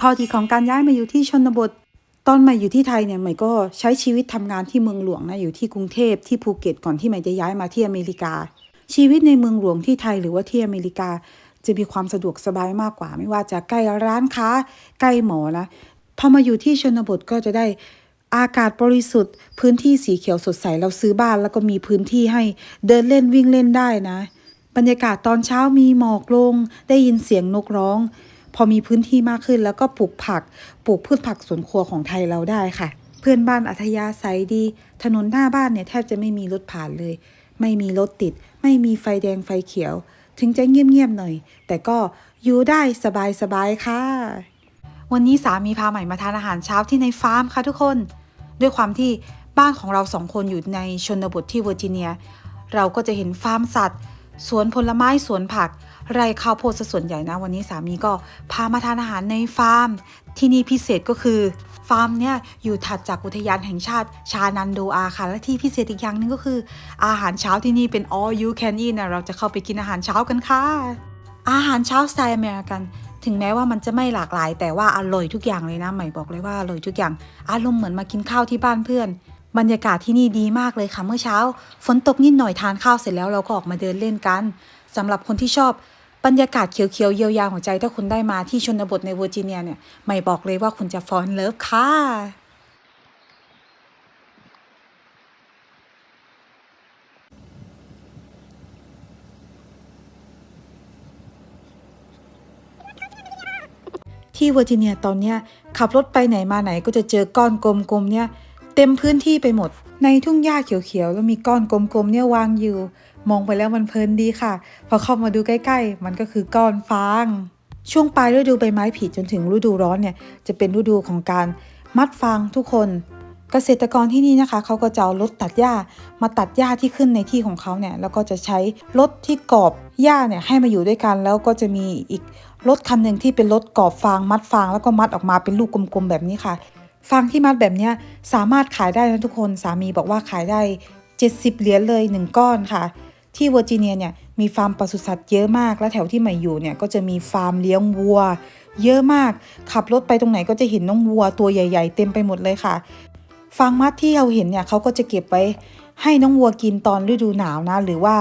ข้อดีของการย้ายมาอยู่ที่ชนบท ตอนใหม่อยู่ที่ไทยเนี่ยใหม่ก็ใช้ชีวิตทำงานที่เมืองหลวงนะอยู่ที่กรุงเทพที่ภูเก็ตก่อนที่ใหม่จะย้ายมาที่อเมริกา ชีวิตในเมืองหลวงที่ไทยหรือว่าที่อเมริกา จะมีความสะดวกสบายมากกว่า ไม่ว่าจะใกล้ร้านค้า ใกล้หมอนะพอมาอยู่ที่ชนบทก็จะได้อากาศบริสุทธิ์ พื้นที่สีเขียวสดใสเราซื้อบ้าน แล้วก็มีพื้นที่ให้เดินเล่นวิ่งเล่นได้นะ บรรยากาศตอนเช้ามีหมอกลง ได้ยินเสียงนกร้อง พอมีพื้นที่มากขึ้นแล้วก็ปลูกผัก ปลูกพืชผักสวนครัวของไทยเราได้ค่ะ เพื่อนบ้านอัธยาศัยดี ถนนหน้าบ้านเนี่ยแทบจะไม่มีรถผ่านเลย ไม่มีรถติด ไม่มีไฟแดงไฟเขียว ถึงจะเงียบๆหน่อย แต่ก็อยู่ได้สบายๆค่ะ วันนี้สามีพาใหม่มาทานอาหารเช้าที่ในฟาร์มค่ะทุกคน ด้วยความที่บ้านของเราสองคนอยู่ในชนบทที่เวอร์จิเนีย เราก็จะเห็นฟาร์มสัตว์ สวนผลไม้สวนผัก ไร่ข้าวโพดซะส่วนใหญ่นะ วันนี้สามีก็พามาทานอาหารในฟาร์ม ที่นี่พิเศษก็คือ ฟาร์มเนี่ยอยู่ถัดจากอุทยานแห่งชาติ ชานันโดอาค่ะ และที่พิเศษอีกอย่างหนึงก็คือ อาหารเช้าที่นี่เป็น all you can eat นะเราจะเข้าไปกินอาหารเช้ากันค่ะ อาหารเช้าสไตล์อเมริกันถึงแม้ว่ามันจะไม่หลากหลาย แต่ว่าอร่อยทุกอย่างเลยนะใหม่บอกเลยว่าอร่อยทุกอย่าง อารมณ์เหมือนมากินข้าวที่บ้านเพื่อน บรรยากาศที่นี่ดีมากเลยค่ะเมื่อเช้า ฝนตกนิดหน่อยทานข้าวเสร็จแล้วเราก็ออกมาเดินเล่นกันสำหรับคนที่ชอบ บรรยากาศเขียวๆเยียวยาหัวใจถ้าคุณได้มาที่ชนบทในเวอร์จิเนียเนี่ยใหม่บอกเลยว่าคุณจะฟอนเลิฟค่ะที่เวอร์จิเนียตอนเนี้ยขับรถไปไหนมาไหนก็จะเจอก้อนกลมๆเนี่ยเต็มพื้นที่ไปหมด ในทุ่งหญ้าเขียวๆแล้วมีก้อนกลมๆเนี่ยวางอยู่ มองไปแล้วมันเพลินดีค่ะ พอเข้ามาดูใกล้ ๆ มันก็คือก้อนฟาง ช่วงปลายฤดูใบไม้ผลิจนถึงฤดูร้อนเนี่ยจะเป็นฤดูของการมัดฟางทุกคน เกษตรกรที่นี่นะคะเขาก็จะเอารถตัดหญ้ามาตัดหญ้าที่ขึ้นในที่ของเขาเนี่ยแล้วก็จะใช้รถที่กอบหญ้าเนี่ยให้มาอยู่ด้วยกัน แล้วก็จะมีอีกรถคันหนึ่งที่เป็นรถกอบฟางมัดฟางแล้วก็มัดออกมาเป็นลูกกลมๆแบบนี้ค่ะฟางที่มัดแบบนี้สามารถขายได้นะทุกคนสามีบอกว่าขายได้ 70 เหรียญเลย 1 ก้อนค่ะ ที่เวอร์จิเนียเนี่ยมีฟาร์มปศุสัตว์เยอะมาก และแถวที่ใหม่อยู่เนี่ยก็จะมีฟาร์มเลี้ยงวัว เยอะมาก ขับรถไปตรงไหนก็จะเห็นน้องวัวตัวใหญ่ ๆ เต็มไปหมดเลยค่ะ ฟางมัดที่เราเห็นเนี่ยเขาก็จะเก็บไว้ให้น้องวัวกินตอนฤดูหนาวนะ หรือว่า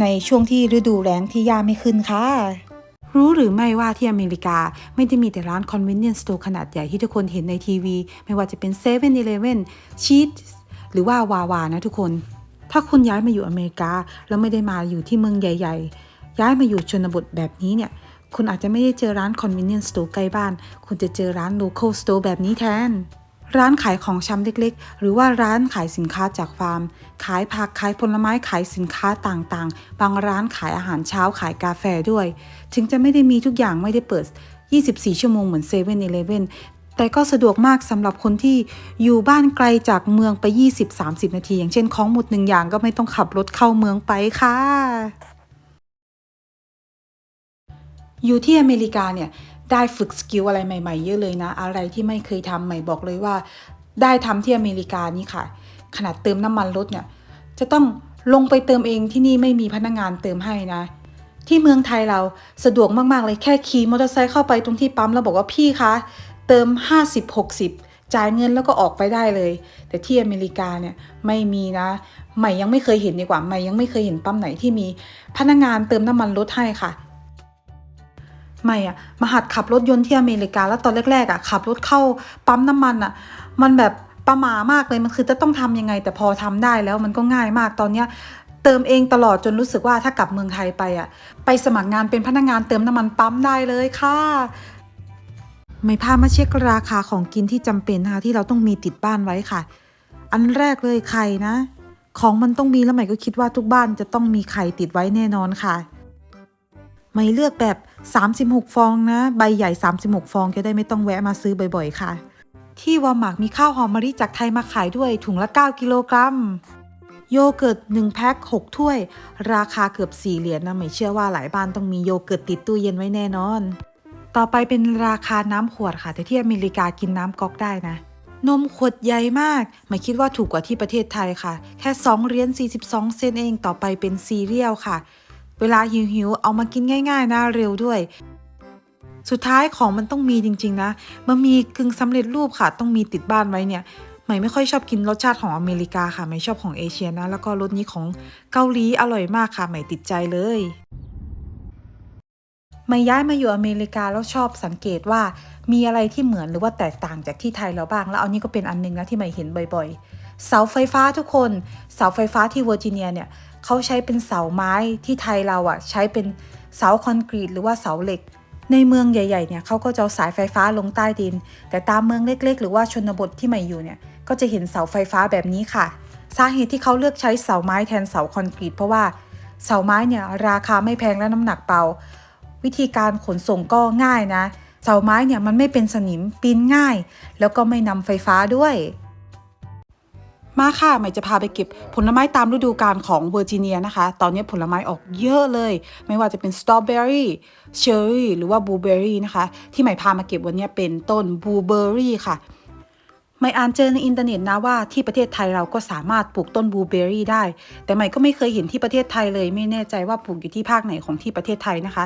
ในช่วงที่ฤดูแล้งที่หญ้าไม่ขึ้นค่ะรู้หรือไม่ว่าที่อเมริกาไม่ได้มีแต่ร้าน convenience store ขนาดใหญ่ที่ทุกคนเห็นในทีวี ไม่ว่าจะเป็น7 e เ e ่ e อ Cheat หรือว่าวาวานะทุกคน ถ้าคุณย้ายมาอยู่อเมริกา แล้วไม่ได้มาอยู่ที่เมืองใหญ่ ๆ ย้ายมาอยู่ชนบทแบบนี้เนี่ย คุณอาจจะไม่ได้เจอร้าน convenience store ใกล้บ้าน คุณจะเจอร้าน local store แบบนี้แทน ร้านขายของชำเล็กๆ หรือว่าร้านขายสินค้าจากฟาร์ม ขายผัก ขายผลไม้ ขายสินค้าต่างๆ บางร้านขายอาหารเช้า ขายกาแฟด้วย ถึงจะไม่ได้มีทุกอย่างไม่ได้เปิด24 ชั่วโมงเหมือน7 e เ e ่ e อ แต่ก็สะดวกมากสำหรับคนที่อยู่บ้านไกลจากเมืองไป 20-30 นาที อย่างเช่นของหมดหนึ่งอย่างก็ไม่ต้องขับรถเข้าเมืองไปค่ะ อยู่ที่อเมริกาเนี่ย ได้ฝึกสกิลอะไรใหม่ๆ เยอะเลยนะ อะไรที่ไม่เคยทำใหม่บอกเลยว่า ได้ทำที่อเมริกานี่ค่ะ ขนาดเติมน้ำมันรถเนี่ย จะต้องลงไปเติมเองที่นี่ไม่มีพนักงานเติมให้นะที่เมืองไทยเราสะดวกมาก ๆ เลยแค่ขี่มอเตอร์ไซค์เข้าไปตรงที่ปั๊มแล้วบอกว่าพี่คะ เติม 50-60 จ่ายเงินแล้วก็ออกไปได้เลย แต่ที่อเมริกาเนี่ยไม่มีนะ ใหม่ยังไม่เคยเห็นดีกว่า ใหม่ยังไม่เคยเห็นปั๊มไหนที่มีพนักงานเติมน้ำมันรถให้ค่ะไม่อะมาหัดขับรถยนต์ที่อเมริกาแล้วตอนแรก ๆอะขับรถเข้าปั๊มน้ำมันอะมันแบบประหมามากเลยมันคือจะต้องทำยังไง แต่พอทำได้แล้วมันก็ง่ายมากตอนเนี้ยเติมเองตลอดจนรู้สึกว่าถ้ากลับเมืองไทยไปอะไปสมัครงานเป็นพนักงานเติมน้ำมันปั๊มได้เลยค่ะ ไม่พามาเช็คราคาของกินที่จำเป็นนะคะที่เราต้องมีติดบ้านไว้ค่ะ อันแรกเลยไข่นะ ของมันต้องมีแล้วใหม่ก็คิดว่าทุกบ้านจะต้องมีไข่ติดไว้แน่นอนค่ะ ไม่เลือกแบบ 36 ฟองนะ ใบใหญ่ 36 ฟองจะได้ไม่ต้องแวะมาซื้อบ่อยๆ ค่ะ ที่วอลมาร์กมีข้าวหอมมะลิจากไทยมาขายด้วยถุงละ 9 กิโลกรัมโยเกิร์ต1แพ็ค6ถ้วย ราคาเกือบ 4 เหรียญนะไม่เชื่อว่าหลายบ้านต้องมีโยเกิร์ตติดตู้เย็นไว้แน่นอน ต่อไปเป็นราคาน้ำขวดค่ะ แต่ที่อเมริกากินน้ำก๊อกได้นะ นมขวดใหญ่มาก ไม่คิดว่าถูกกว่าที่ประเทศไทยค่ะ แค่ 2เหรียญ42 เซนเองต่อไปเป็นซีเรียลค่ะ เวลาหิวๆ เอามากินง่ายๆนะเร็วด้วย สุดท้ายของมันต้องมีจริงๆนะมันมีกึ่งสำเร็จรูปค่ะ ต้องมีติดบ้านไว้เนี่ยใหม่ไม่ค่อยชอบกินรสชาติของอเมริกาค่ะใหม่ชอบของเอเชียนะ แล้วก็รสนี้ของเกาหลีอร่อยมากค่ะ ใหม่ติดใจเลย ม่ย้ายมาอยู่อเมริกาแล้วชอบสังเกตว่า มีอะไรที่เหมือนหรือว่าแตกต่างจากที่ไทยเราบ้าง แล้วอันนี้ก็เป็นอันหนึงนะที่ใหม่เห็นบ่อยๆ เสาไฟฟ้าทุกคน เสาไฟฟ้าที่เวอร์จิเนียเนี่ยเขาใช้เป็นเสาไม้ที่ไทยเราอะใช้เป็นเสาคอนกรีตหรือว่าเสาเหล็ก ในเมืองใหญ่ๆเนี่ยเขาก็จะเอาสายไฟฟ้าลงใต้ดิน แต่ตามเมืองเล็ก ๆ หรือว่าชนบทที่ใหม่อยู่เนี่ยก็จะเห็นเสาไฟฟ้าแบบนี้ค่ะ สาเหตุที่เขาเลือกใช้เสาไม้แทนเสาคอนกรีตเพราะว่าเสาไม้เนี่ยราคาไม่แพงและน้ำหนักเบา วิธีการขนส่งก็ง่ายนะ เสาไม้เนี่ยมันไม่เป็นสนิมปีนง่าย แล้วก็ไม่นำไฟฟ้าด้วย มาค่ะใหม่จะพาไปเก็บผลไม้ตามฤดูกาลของเวอร์จิเนียนะคะ ตอนนี้ผลไม้ออกเยอะเลย ไม่ว่าจะเป็นสตรอเบอรี่เชอร์รี่หรือว่าบลูเบอรี่นะคะ ที่ใหม่พามาเก็บวันนี้เป็นต้นบลูเบอรี่ค่ะไม่อ่านเจอในอินเทอร์เน็ตนะว่าที่ประเทศไทยเราก็สามารถปลูกต้นบลูเบอรี่ได้ แต่ใหม่ก็ไม่เคยเห็นที่ประเทศไทยเลย ไม่แน่ใจว่าปลูกอยู่ที่ภาคไหนของที่ประเทศไทยนะคะ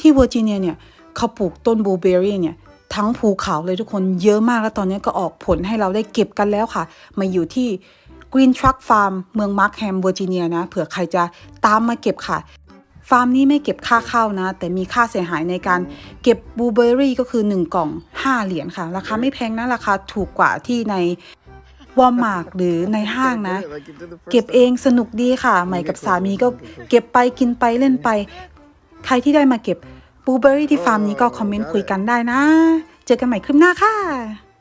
ที่เวอร์จิเนียเนี่ยเขาปลูกต้นบลูเบอรี่เนี่ยทั้งภูเขาเลยทุกคนเยอะมากแล้วตอนนี้ก็ออกผลให้เราได้เก็บกันแล้วค่ะ มาอยู่ที่ Green Truck Farm เมืองมาร์คแฮมเวอร์จิเนียนะเผื่อใครจะตามมาเก็บค่ะ ฟาร์มนี้ไม่เก็บค่าเข้านะ แต่มีค่าเสียหายในการเก็บบลูเบอรี่ก็คือ 1 กล่อง 5 เหรียญค่ะ ราคาไม่แพงนะ ราคาถูกกว่าที่ในวอลมาร์ทหรือในห้างนะ เก็บเองสนุกดีค่ะ ใหม่กับสามีก็เก็บไปกินไปเล่นไป ใครที่ได้มาเก็บบลูเบอรี่ที่ฟาร์มนี้ก็คอมเมนต์คุยกันได้นะ เจอกันใหม่คลิปหน้าค่ะ